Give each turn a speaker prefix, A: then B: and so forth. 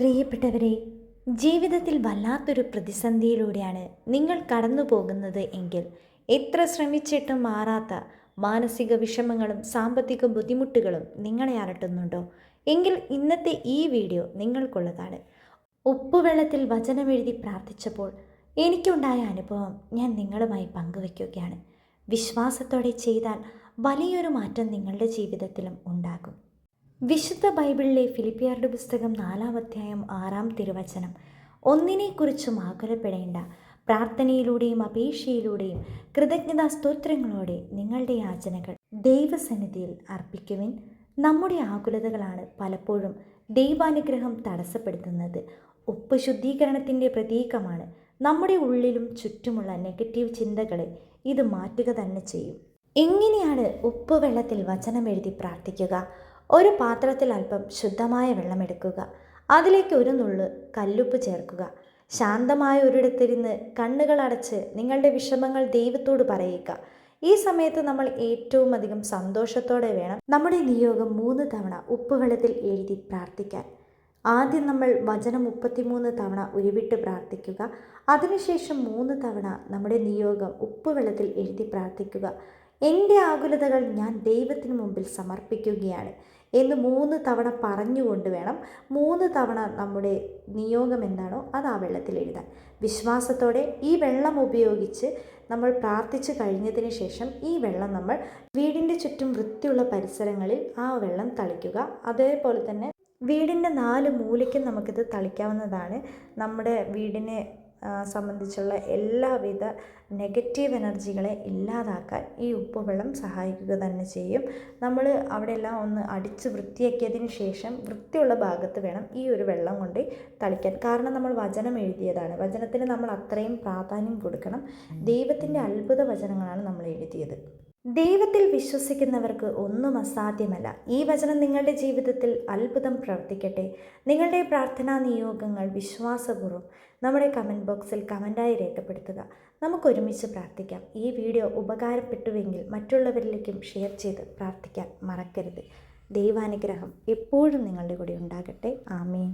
A: പ്രിയപ്പെട്ടവരെ ജീവിതത്തിൽ വല്ലാത്തൊരു പ്രതിസന്ധിയിലൂടെയാണ് നിങ്ങൾ കടന്നു പോകുന്നത് എങ്കിൽ എത്ര ശ്രമിച്ചിട്ടും മാറാത്ത മാനസിക വിഷമങ്ങളും സാമ്പത്തിക ബുദ്ധിമുട്ടുകളും നിങ്ങളെ അലട്ടുന്നുണ്ടോ? എങ്കിൽ ഇന്നത്തെ ഈ വീഡിയോ നിങ്ങൾക്കുള്ളതാണ്. ഉപ്പുവെള്ളത്തിൽ വചനമെഴുതി പ്രാർത്ഥിച്ചപ്പോൾ എനിക്കുണ്ടായ അനുഭവം ഞാൻ നിങ്ങളുമായി പങ്കുവയ്ക്കുകയാണ്. വിശ്വാസത്തോടെ ചെയ്താൽ വലിയൊരു മാറ്റം നിങ്ങളുടെ ജീവിതത്തിലും ഉണ്ടാകും. വിശുദ്ധ ബൈബിളിലെ ഫിലിപ്പിയാരുടെ പുസ്തകം നാലാം അധ്യായം ആറാം തിരുവചനം. ഒന്നിനെക്കുറിച്ചും ആകുലപ്പെടേണ്ട പ്രാർത്ഥനയിലൂടെയും അപേക്ഷയിലൂടെയും കൃതജ്ഞതാ സ്തോത്രങ്ങളോടെ നിങ്ങളുടെ യാചനകൾ ദൈവസന്നിധിയിൽ അർപ്പിക്കുവിൻ. നമ്മുടെ ആകുലതകളാണ് പലപ്പോഴും ദൈവാനുഗ്രഹം തടസ്സപ്പെടുത്തുന്നത്. ഉപ്പ് ശുദ്ധീകരണത്തിന്റെ പ്രതീകമാണ്. നമ്മുടെ ഉള്ളിലും ചുറ്റുമുള്ള നെഗറ്റീവ് ചിന്തകളെ ഇത് മാറ്റുക തന്നെ ചെയ്യും. എങ്ങനെയാണ് ഉപ്പ് വെള്ളത്തിൽ വചനം എഴുതി പ്രാർത്ഥിക്കുക? ഒരു പാത്രത്തിൽ അല്പം ശുദ്ധമായ വെള്ളമെടുക്കുക. അതിലേക്ക് ഒരു നുള്ള് കല്ലുപ്പ് ചേർക്കുക. ശാന്തമായ ഒരിടത്തിരുന്ന് കണ്ണുകൾ അടച്ച് നിങ്ങളുടെ വിഷമങ്ങൾ ദൈവത്തോട് പറയുക. ഈ സമയത്ത് നമ്മൾ ഏറ്റവും അധികം സന്തോഷത്തോടെ വേണം നമ്മുടെ നിയോഗം മൂന്ന് തവണ ഉപ്പുവെള്ളത്തിൽ എഴുതി പ്രാർത്ഥിക്കാൻ. ആദ്യം നമ്മൾ വചനം മുപ്പത്തിമൂന്ന് തവണ ഉരുവിട്ട് പ്രാർത്ഥിക്കുക. അതിനുശേഷം മൂന്ന് തവണ നമ്മുടെ നിയോഗം ഉപ്പുവെള്ളത്തിൽ എഴുതി പ്രാർത്ഥിക്കുക. എന്റെ ആകുലതകൾ ഞാൻ ദൈവത്തിന് മുമ്പിൽ സമർപ്പിക്കുകയാണ് എന്ന് മൂന്ന് തവണ പറഞ്ഞുകൊണ്ട് വേണം മൂന്ന് തവണ നമ്മുടെ നിയോഗം എന്താണോ അത് ആ വെള്ളത്തിൽ എഴുതാൻ. വിശ്വാസത്തോടെ ഈ വെള്ളം ഉപയോഗിച്ച് നമ്മൾ പ്രാർത്ഥിച്ചു കഴിഞ്ഞതിന് ശേഷം ഈ വെള്ളം നമ്മൾ വീടിന്റെ ചുറ്റും വൃത്തിയുള്ള പരിസരങ്ങളിൽ ആ വെള്ളം തളിക്കുക. അതേപോലെ തന്നെ വീടിന്റെ നാല് മൂലയ്ക്കും നമുക്കിത് തളിക്കാവുന്നതാണ്. നമ്മുടെ വീടിനെ സംബന്ധിച്ചുള്ള എല്ലാവിധ നെഗറ്റീവ് എനർജികളെ ഇല്ലാതാക്കാൻ ഈ ഉപ്പുവെള്ളം സഹായിക്കുക തന്നെ ചെയ്യും. നമ്മൾ അവിടെയെല്ലാം ഒന്ന് അടിച്ച് വൃത്തിയാക്കിയതിന് ശേഷം വൃത്തിയുള്ള ഭാഗത്ത് വേണം ഈ ഒരു വെള്ളം കൊണ്ട് തളിക്കാൻ. കാരണം നമ്മൾ വചനം എഴുതിയതാണ്. വചനത്തിന് നമ്മൾ അത്രയും പ്രാധാന്യം കൊടുക്കണം. ദൈവത്തിന്റെ അത്ഭുത വചനങ്ങളാണ് നമ്മൾ എഴുതിയത്. ദൈവത്തിൽ വിശ്വസിക്കുന്നവർക്ക് ഒന്നും അസാധ്യമല്ല. ഈ വചനം നിങ്ങളുടെ ജീവിതത്തിൽ അത്ഭുതം പ്രവർത്തിക്കട്ടെ. നിങ്ങളുടെ പ്രാർത്ഥനാ നിയോഗങ്ങൾ വിശ്വാസപൂർവം നമ്മുടെ കമന്റ് ബോക്സിൽ കമന്റായി രേഖപ്പെടുത്തുക. നമുക്കൊരുമിച്ച് പ്രാർത്ഥിക്കാം. ഈ വീഡിയോ ഉപകാരപ്പെട്ടുവെങ്കിൽ മറ്റുള്ളവരിലേക്കും ഷെയർ ചെയ്ത് പ്രാർത്ഥിക്കാൻ മറക്കരുത്. ദൈവാനുഗ്രഹം എപ്പോഴും നിങ്ങളുടെ കൂടെ ഉണ്ടാകട്ടെ. ആമീൻ.